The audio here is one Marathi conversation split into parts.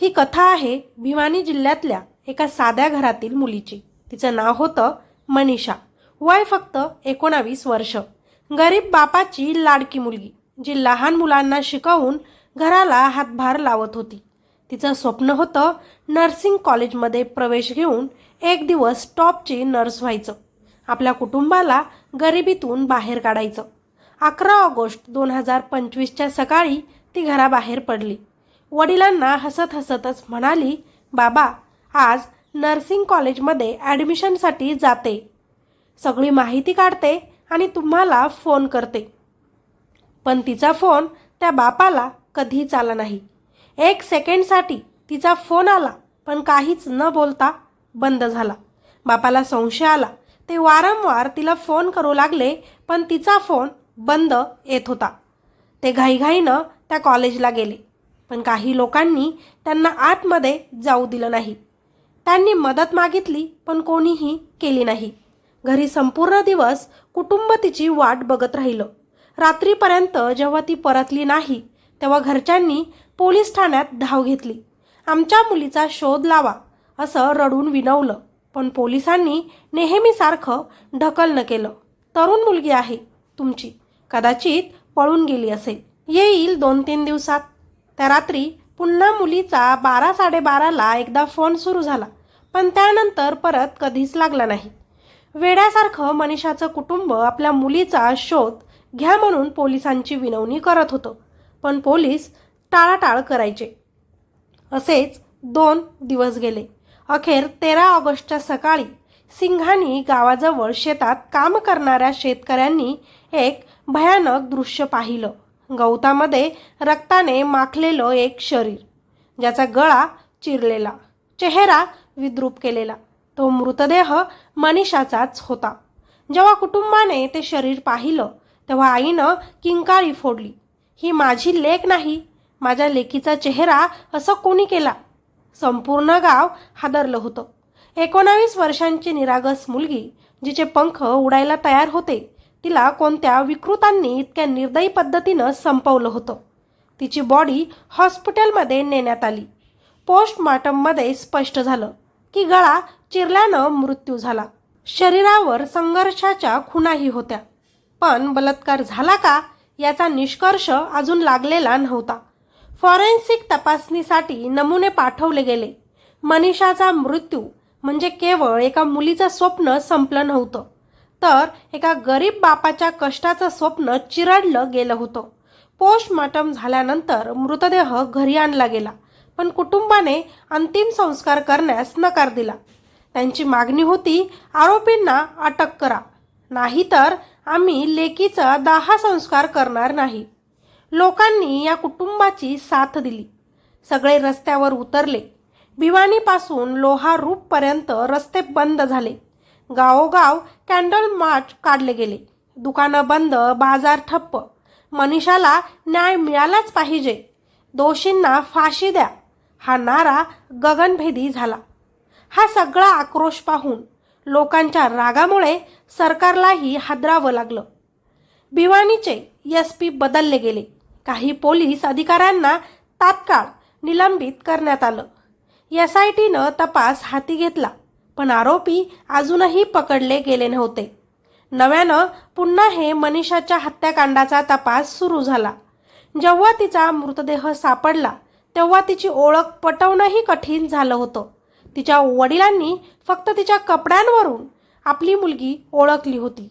ही कथा आहे भिवानी जिल्ह्यातल्या एका साध्या घरातील मुलीची. तिचं नाव होतं मनीषा. वय फक्त एकोणावीस वर्ष. गरीब बापाची लाडकी मुलगी जी लहान मुलांना शिकवून घराला हातभार लावत होती. तिचं स्वप्न होतं नर्सिंग कॉलेजमध्ये प्रवेश घेऊन एक दिवस टॉपची नर्स व्हायचं. आपल्या कुटुंबाला गरिबीतून बाहेर काढायचं. अकरा ऑगस्ट दोन हजार पंचवीसच्या सकाळी ती घराबाहेर पडली. वडिलांना हसत हसतच म्हणाली बाबा आज नर्सिंग कॉलेजमध्ये ॲडमिशनसाठी जाते. सगळी माहिती काढते आणि तुम्हाला फोन करते. पण तिचा फोन त्या बापाला कधीच आला नाही. एक सेकंडसाठी तिचा फोन आला पण काहीच न बोलता बंद झाला. बापाला संशय आला. ते वारंवार तिला फोन करू लागले पण तिचा फोन बंद येत होता. ते घाईघाईनं त्या कॉलेजला गेले. पण काही लोकांनी त्यांना आतमध्ये जाऊ दिलं नाही. त्यांनी मदत मागितली पण कोणीही केली नाही. घरी संपूर्ण दिवस कुटुंब तिची वाट बघत राहिलं. रात्रीपर्यंत जेव्हा ती परतली नाही तेव्हा घरच्यांनी पोलीस ठाण्यात धाव घेतली. आमच्या मुलीचा शोध लावा असं रडून विनवलं. पण पोलिसांनी नेहमीसारखं ढकलणं केलं. तरुण मुलगी आहे तुमची. कदाचित पळून गेली असेल. येईल दोन तीन दिवसात. त्या रात्री पुन्हा मुलीचा बारा साडेबाराला एकदा फोन सुरू झाला पण त्यानंतर परत कधीच लागला नाही. वेड्यासारखं मनीषाचं कुटुंब आपल्या मुलीचा शोध घ्या म्हणून पोलिसांची विनवणी करत होतं पण पोलीस टाळाटाळ करायचे. असेच दोन दिवस गेले. अखेर तेरा ऑगस्टच्या सकाळी सिंघानी गावाजवळ शेतात काम करणाऱ्या शेतकऱ्यांनी एक भयानक दृश्य पाहिलं. गवतामध्ये रक्ताने माखलेलं एक शरीर ज्याचा गळा चिरलेला चेहरा विद्रूप केलेला. तो मृतदेह मनीषाचाच होता. जेव्हा कुटुंबाने ते शरीर पाहिलं तेव्हा आईनं किंकाळी फोडली. ही माझी लेक नाही माझ्या लेकीचा चेहरा असं कोणी केला? संपूर्ण गाव हादरलं होतं. एकोणावीस वर्षांची निरागस मुलगी जिचे पंख उडायला तयार होते तिला कोणत्या विकृतांनी इतक्या निर्दयी पद्धतीनं संपवलं होतं. तिची बॉडी हॉस्पिटलमध्ये नेण्यात आली. पोस्टमॉर्टममध्ये स्पष्ट झालं की गळा चिरल्यानं मृत्यू झाला. शरीरावर संघर्षाच्या खुणाही होत्या. पण बलात्कार झाला का याचा निष्कर्ष अजून लागलेला नव्हता. फॉरेन्सिक तपासणीसाठी नमुने पाठवले गेले. मनीषाचा मृत्यू म्हणजे केवळ एका मुलीचं स्वप्न संपलं नव्हतं. तर एका गरीब बापाच्या कष्टाचं स्वप्न चिरडलं गेलं होतं. पोस्टमॉर्टम झाल्यानंतर मृतदेह घरी आणला गेला पण कुटुंबाने अंतिम संस्कार करण्यास नकार दिला. त्यांची मागणी होती आरोपींना अटक करा नाहीतर आम्ही लेकीचा दाहा संस्कार करणार नाही. लोकांनी या कुटुंबाची साथ दिली. सगळे रस्त्यावर उतरले. भिवानीपासून लोहा रूपपर्यंत रस्ते बंद झाले. गावोगाव कॅन्डल मार्च काढले गेले. दुकानं बंद बाजार ठप्प. मनीषाला न्याय मिळालाच पाहिजे. दोषींना फाशी द्या. हा नारा गगनभेदी झाला. हा सगळा आक्रोश पाहून लोकांच्या रागामुळे सरकारलाही हादरावं लागलं. भिवानीचे एस पी बदलले गेले. काही पोलीस अधिकाऱ्यांना तात्काळ निलंबित करण्यात आलं. एस आय टीनं तपास हाती घेतला. पण आरोपी अजूनही पकडले गेले नव्हते. नव्यानं पुन्हा हे मनीषाच्या हत्याकांडाचा तपास सुरू झाला. जेव्हा तिचा मृतदेह सापडला तेव्हा तिची ओळख पटवणंही कठीण झालं होतं. तिच्या वडिलांनी फक्त तिच्या कपड्यांवरून आपली मुलगी ओळखली होती.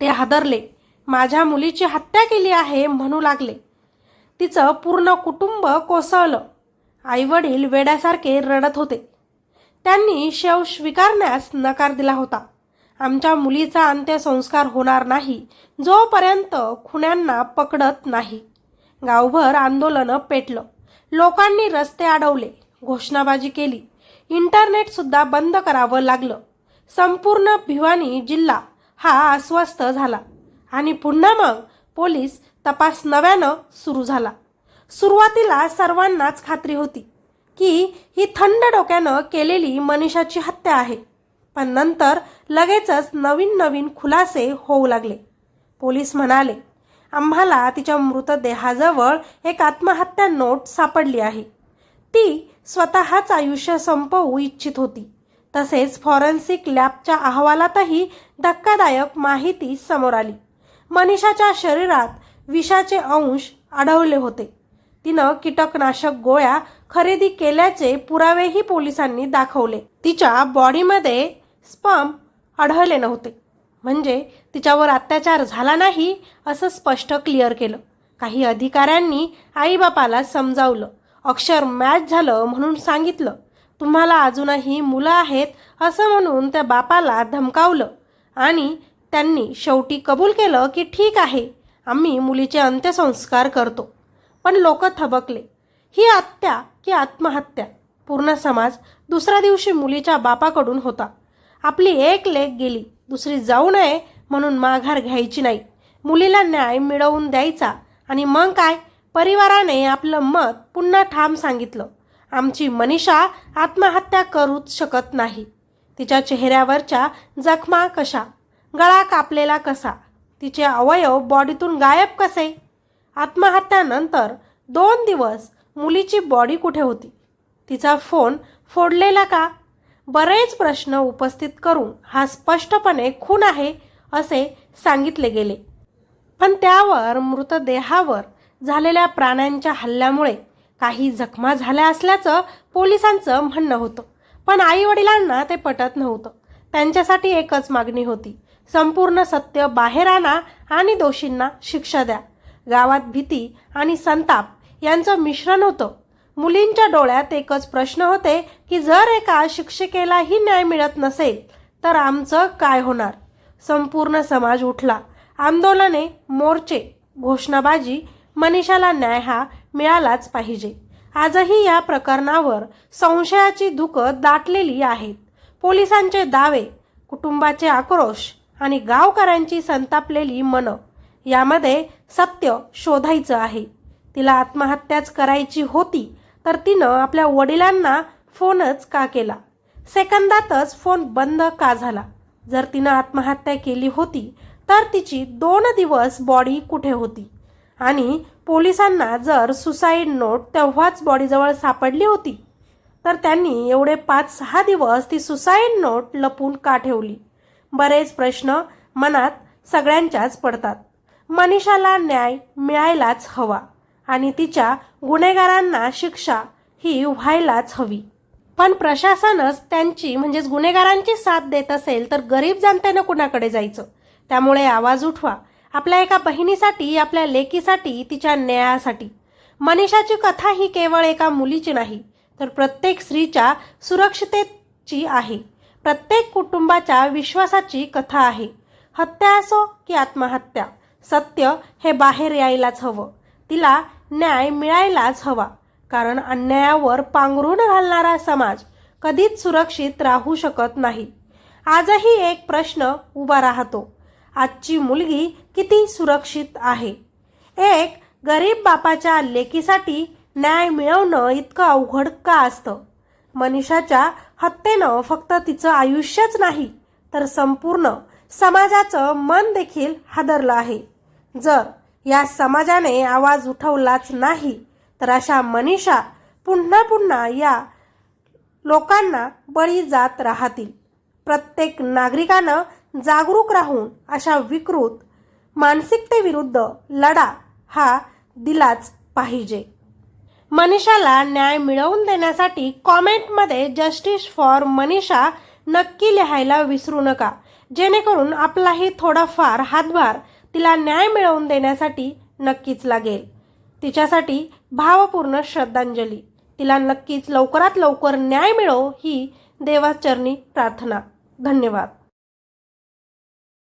ते हादरले. माझ्या मुलीची हत्या केली आहे म्हणू लागले. तिचं पूर्ण कुटुंब कोसळलं. आईवडील वेड्यासारखे रडत होते. त्यांनी शव स्वीकारण्यास नकार दिला होता. आमच्या मुलीचा अंत्यसंस्कार होणार नाही जोपर्यंत खुण्यांना पकडत नाही. गावभर आंदोलनं पेटलं. लोकांनी रस्ते अडवले घोषणाबाजी केली. इंटरनेटसुद्धा बंद करावं लागलं. संपूर्ण भिवानी जिल्हा हा अस्वस्थ झाला. आणि पुन्हा मग पोलीस तपास नव्यानं सुरू झाला. सुरुवातीला सर्वांनाच खात्री होती. की ही थंड डोक्यानं केलेली मनीषाची हत्या आहे. पण नंतर लगेचच नवीन नवीन खुलासे होऊ लागले. पोलीस म्हणाले आम्हाला तिच्या मृतदेहाजवळ एक आत्महत्या नोट सापडली आहे. ती स्वतःच आयुष्य संपवू इच्छित होती. तसेच फॉरेन्सिक लॅबच्या अहवालातही धक्कादायक माहिती समोर आली. मनीषाच्या शरीरात विषाचे अंश आढळले होते. तिनं कीटकनाशक गोळ्या खरेदी केल्याचे पुरावेही पोलिसांनी दाखवले. तिच्या बॉडीमध्ये स्पम आढळले नव्हते. म्हणजे तिच्यावर अत्याचार झाला नाही असं स्पष्ट क्लिअर केलं. काही अधिकाऱ्यांनी आईबापाला समजावलं. अक्षर मॅच झालं म्हणून सांगितलं तुम्हाला अजूनही मुलं आहेत असं म्हणून त्या बापाला धमकावलं. आणि त्यांनी शेवटी कबूल केलं की ठीक आहे आम्ही मुलीचे अंत्यसंस्कार करतो. पण लोक थबकले. ही हत्या की आत्महत्या. पूर्ण समाज दुसऱ्या दिवशी मुलीच्या बापाकडून होता. आपली एक लेख गेली दुसरी जाऊ नये म्हणून माघार घ्यायची नाही. मुलीला न्याय मिळवून द्यायचा आणि मग काय? परिवाराने आपलं मत पुन्हा ठाम सांगितलं. आमची मनीषा आत्महत्या करूच शकत नाही. तिच्या चेहऱ्यावरच्या जखमा कशा? गळा कापलेला कसा? तिचे अवयव बॉडीतून गायब कसे? आत्महत्यानंतर दोन दिवस मुलीची बॉडी कुठे होती? तिचा फोन फोडलेला का? बरेच प्रश्न उपस्थित करून हा स्पष्टपणे खून आहे असे सांगितले गेले. पण त्यावर मृतदेहावर झालेल्या प्राण्यांच्या हल्ल्यामुळे काही जखमा झाल्या असल्याचं पोलिसांचं म्हणणं होतं. पण आई वडिलांना ते पटत नव्हतं. त्यांच्यासाठी एकच मागणी होती. संपूर्ण सत्य बाहेर आणा आणि दोषींना शिक्षा द्या. गावात भीती आणि संताप यांचं मिश्रण होतं. मुलींच्या डोळ्यात एकच प्रश्न होते की जर एका शिक्षिकेलाही न्याय मिळत नसेल तर आमचं काय होणार? संपूर्ण समाज उठला. आंदोलने मोर्चे घोषणाबाजी मनीषाला न्याय हा मिळालाच पाहिजे. आजही या प्रकरणावर संशयाची धुकं दाटलेली आहेत. पोलिसांचे दावे कुटुंबाचे आक्रोश आणि गावकऱ्यांची संतापलेली मनं यामध्ये सत्य शोधायचं आहे. तिला आत्महत्याच करायची होती तर तिनं आपल्या वडिलांना फोनच का केला? सेकंदातच फोन बंद का झाला? जर तिनं आत्महत्या केली होती तर तिची दोन दिवस बॉडी कुठे होती? आणि पोलिसांना जर सुसाईड नोट तेव्हाच बॉडीजवळ सापडली होती तर त्यांनी एवढे पाच सहा दिवस ती सुसाईड नोट लपून का ठेवली? बरेच प्रश्न मनात सगळ्यांच्याच पडतात. मनीषाला न्याय मिळायलाच हवा. आणि तिच्या गुन्हेगारांना शिक्षा ही व्हायलाच हवी. पण प्रशासनच त्यांची म्हणजेच गुन्हेगारांची साथ देत असेल तर गरीब जनतेनं कुणाकडे जायचं? त्यामुळे आवाज उठवा. आपल्या एका बहिणीसाठी आपल्या लेकीसाठी तिच्या न्यायासाठी. मनीषाची कथा ही केवळ एका मुलीची नाही तर प्रत्येक स्त्रीच्या सुरक्षितेची आहे. प्रत्येक कुटुंबाच्या विश्वासाची कथा आहे. हत्या असो की आत्महत्या सत्य हे बाहेर यायलाच हवं. तिला न्याय मिळायलाच हवा. कारण अन्यायावर पांघरून घालणारा समाज कधीच सुरक्षित राहू शकत नाही. आजही एक प्रश्न उभा राहतो. आजची मुलगी किती सुरक्षित आहे? एक गरीब बापाच्या लेकीसाठी न्याय मिळवणं इतकं अवघड का असतं? मनीषाच्या हत्येनं फक्त तिचं आयुष्यच नाही तर संपूर्ण समाजाचं मन देखील हादरलं आहे. जर या समाजाने आवाज उठवलाच नाही. तर अशा मनीषा पुन्हा पुन्हा या लोकांना बळी जात राहतील. प्रत्येक नागरिकानं जागरूक राहून अशा विकृत मानसिकतेविरुद्ध लढा हा दिलाच पाहिजे. मनीषाला न्याय मिळवून देण्यासाठी कॉमेंटमध्ये जस्टिस फॉर मनीषा नक्की लिहायला विसरू नका. जेणेकरून आपलाही थोडाफार हातभार तिला न्याय मिळवून देण्यासाठी नक्कीच लागेल. तिच्यासाठी भावपूर्ण श्रद्धांजली. तिला नक्कीच लवकरात लवकर न्याय मिळो ही देवाचरणी प्रार्थना. धन्यवाद.